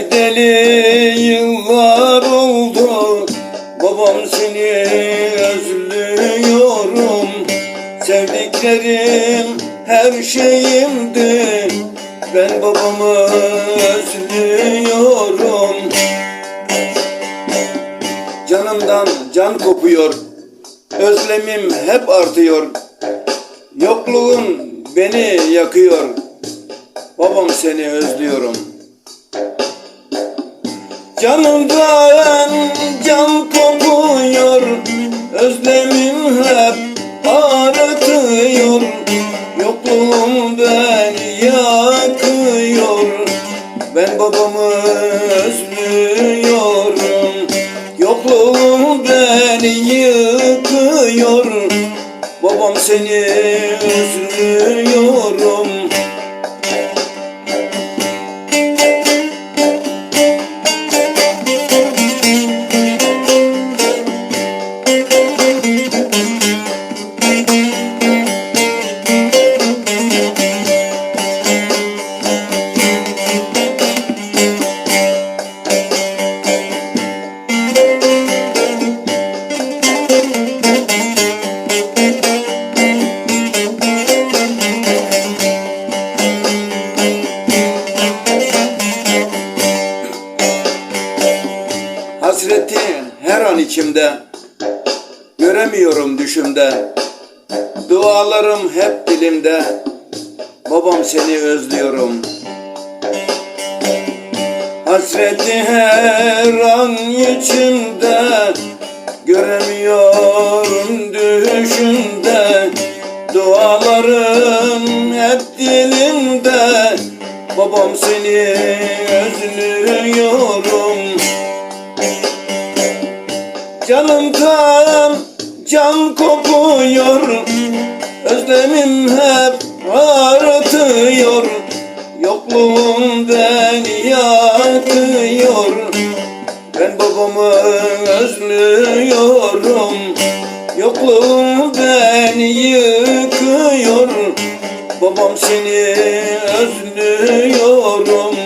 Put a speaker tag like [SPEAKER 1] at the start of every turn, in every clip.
[SPEAKER 1] Gideli yıllar oldu. Babam seni özlüyorum. Sevdiklerim her şeyimdi. Ben babamı özlüyorum. Canımdan can kopuyor. Özlemim hep artıyor. Yokluğun beni yakıyor. Babam seni özlüyorum Canımdan can kopuyor Özlemim hep ağrıtıyor Yokluğum beni yakıyor Ben babamı özlüyorum. Yokluğum beni yıkıyor Babam seni özlüyorum Hasreti her an içimde. Göremiyorum düşümde. Dualarım hep dilimde. Babam seni özlüyorum. Hasreti her an içimde. Göremiyorum düşümde. Dualarım hep dilimde. Babam seni özlüyorum Canımdan can kopuyor. Özlemim hep ağrıtıyor Yokluğum beni yakıyor Ben babamı özlüyorum. Yokluğum beni yıkıyor. Babam seni özlüyorum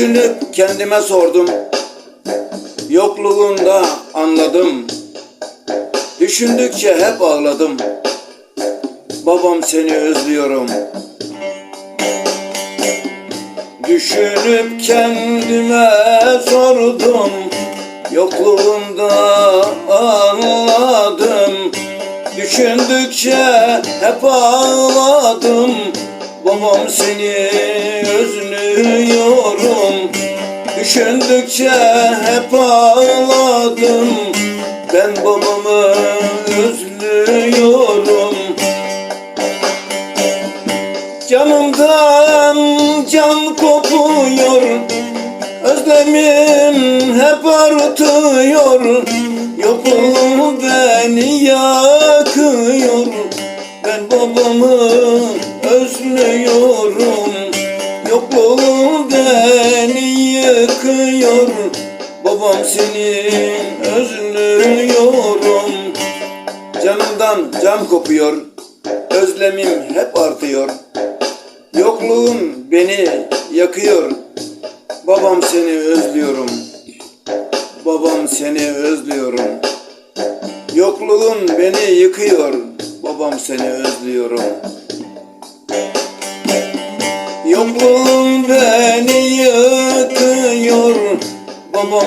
[SPEAKER 1] Düşünüp kendime sordum. Yokluğunda anladım. Düşündükçe hep ağladım. Babam seni özlüyorum. Düşünüp kendime sordum. Yokluğunda anladım. Düşündükçe hep ağladım. Babam seni özlüyorum Düşündükçe hep ağladım. Ben babamı özlüyorum. Canımdan can kopuyor. Özlemim hep artıyor. Yokluğum beni yakıyor. Ben babamı özlüyorum yıkıyor Babam seni özlüyorum Canımdan can kopuyor. Özlemim hep artıyor. Yokluğun beni yakıyor. Babam seni özlüyorum. Babam seni özlüyorum. Yokluğun beni yıkıyor. Babam seni özlüyorum. Yokluğun beni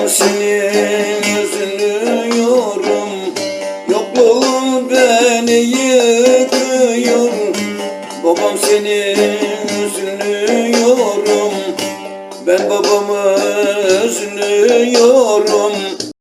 [SPEAKER 1] seni özlüyorum Yokluğun beni yıkıyor. Babam seni üzülüyorum. Ben babamı üzülüyorum